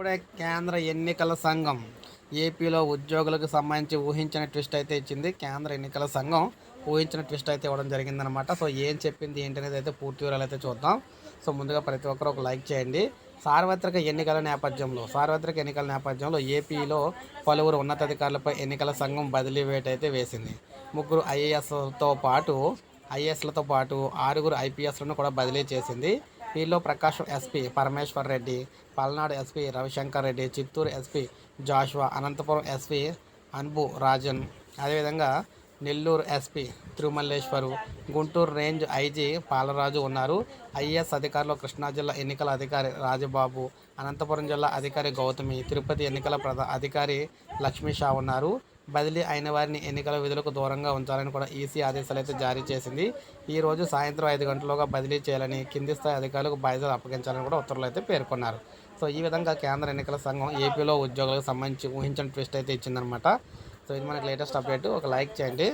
ఇప్పుడే కేంద్ర ఎన్నికల సంఘం ఏపీలో ఉద్యోగులకు సంబంధించి ఊహించిన ట్విస్ట్ అయితే ఇచ్చింది. కేంద్ర ఎన్నికల సంఘం ఊహించిన ట్విస్ట్ అయితే ఇవ్వడం జరిగిందనమాట సో ఏం చెప్పింది ఏంటి అనేది అయితే పూర్తి వివరాలు అయితే చూద్దాం. సో ముందుగా ప్రతి ఒక్కరు ఒక లైక్ చేయండి. సార్వత్రిక ఎన్నికల నేపథ్యంలో సార్వత్రిక ఎన్నికల నేపథ్యంలో ఏపీలో పలువురు ఉన్నతాధికారులపై ఎన్నికల సంఘం బదిలీ వేట అయితే వేసింది. ముగ్గురు ఐఏఎస్తో పాటు ఐఏఎస్లతో పాటు ఆరుగురు ఐపీఎస్లను కూడా బదిలీ చేసింది. పీలో Prakasam SP Parameshwar Reddy Palnadu SP Ravishankar Reddy Chittoor SP Joshua Anantapur SP Anbu Rajan. అదేవిధంగా Nellore SP Tirumaleshwar Guntur range IG Palaraju ఉన్నారు. ఐఏఎస్ అధికారులు కృష్ణా జిల్లా ఎన్నికల అధికారి రాజబాబు అనంతపురం జిల్లా అధికారి గౌతమి తిరుపతి ఎన్నికల ప్రధా అధికారి లక్ష్మీ షా ఉన్నారు. బదిలీ అయిన వారిని ఎన్నికల విధులకు దూరంగా ఉంచాలని కూడా ఈసీ ఆదేశాలు అయితే జారీ చేసింది. ఈ రోజు సాయంత్రం ఐదు గంటలుగా బదిలీ చేయాలని కింది స్థాయి అధికారులకు బాధ్యతలు అప్పగించాలని కూడా ఉత్తర్వులు అయితే పేర్కొన్నారు. సో ఈ విధంగా కేంద్ర ఎన్నికల సంఘం ఏపీలో ఉద్యోగులకు సంబంధించి ఊహించిన ట్విస్ట్ అయితే ఇచ్చిందనమాట సో ఇది మనకి లేటెస్ట్ అప్డేట్. ఒక లైక్ చేయండి.